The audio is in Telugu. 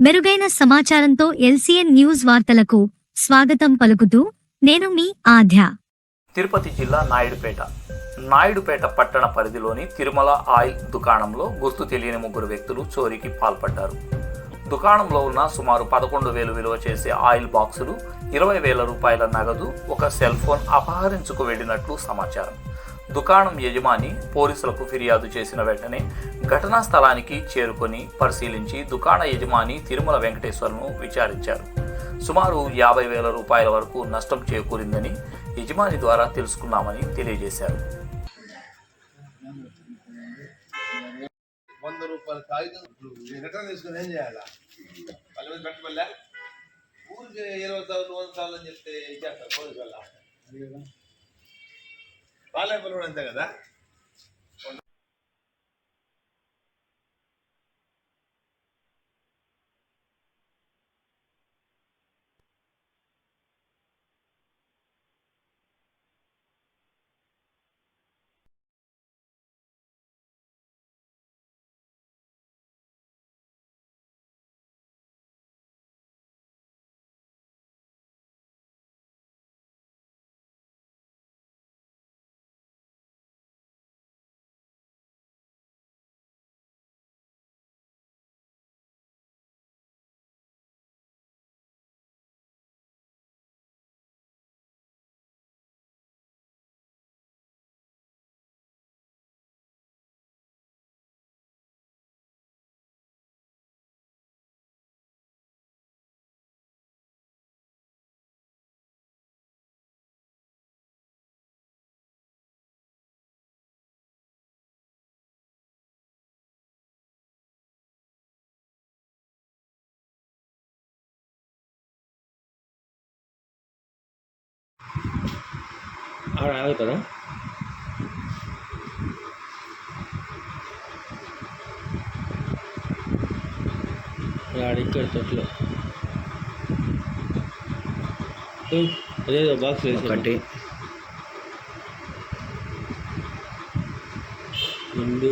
మెరుగైన సమాచారంతో ఎల్సీఎన్ న్యూస్ వార్తలకు స్వాగతం పలుకుతూ నేను మీ ఆధ్య. తిరుపతి జిల్లా నాయుడుపేట. నాయుడుపేట పట్టణ పరిధిలోని తిరుమల ఆయిల్ దుకాణంలో గుర్తు తెలియని ముగ్గురు వ్యక్తులు చోరీకి పాల్పడ్డారు. దుకాణంలో ఉన్న సుమారు పదకొండు వేలు విలువ చేసే ఆయిల్ బాక్సులు ఇరవై వేల రూపాయల నగదు ఒక సెల్ ఫోన్ అపహరించుకు వెళ్ళినట్లు సమాచారం. దుకాణం యజమాని పోలీసులకు ఫిర్యాదు చేసిన వెంటనే ఘటనా స్థలానికి చేరుకొని పరిశీలించి దుకాణ యజమాని తిరుమల వెంకటేశ్వర్ను విచారించారు. సుమారు యాభై వేల రూపాయల వరకు నష్టం చేకూరిందని యజమాని ద్వారా తెలుసుకున్నామని తెలియజేశారు. వంద రూపాయల కాగితం. రిటర్న్ తీసుకుని ఏం చేయాలా? వాళ్ళ మీద పెట్టమల్లా ఊరికి ఇరవై సార్లు వంద సార్లు అని చెప్తే ఇచ్చేస్తారు పోలీసు వాళ్ళ? వాళ్ళే కూడా అంతే కదా? ఆడ ఆగు కదా ఆడ ఇక్కడ తొట్లో ఏయ్, అదేదో బాక్స్ వేసి ఒకటి రెండు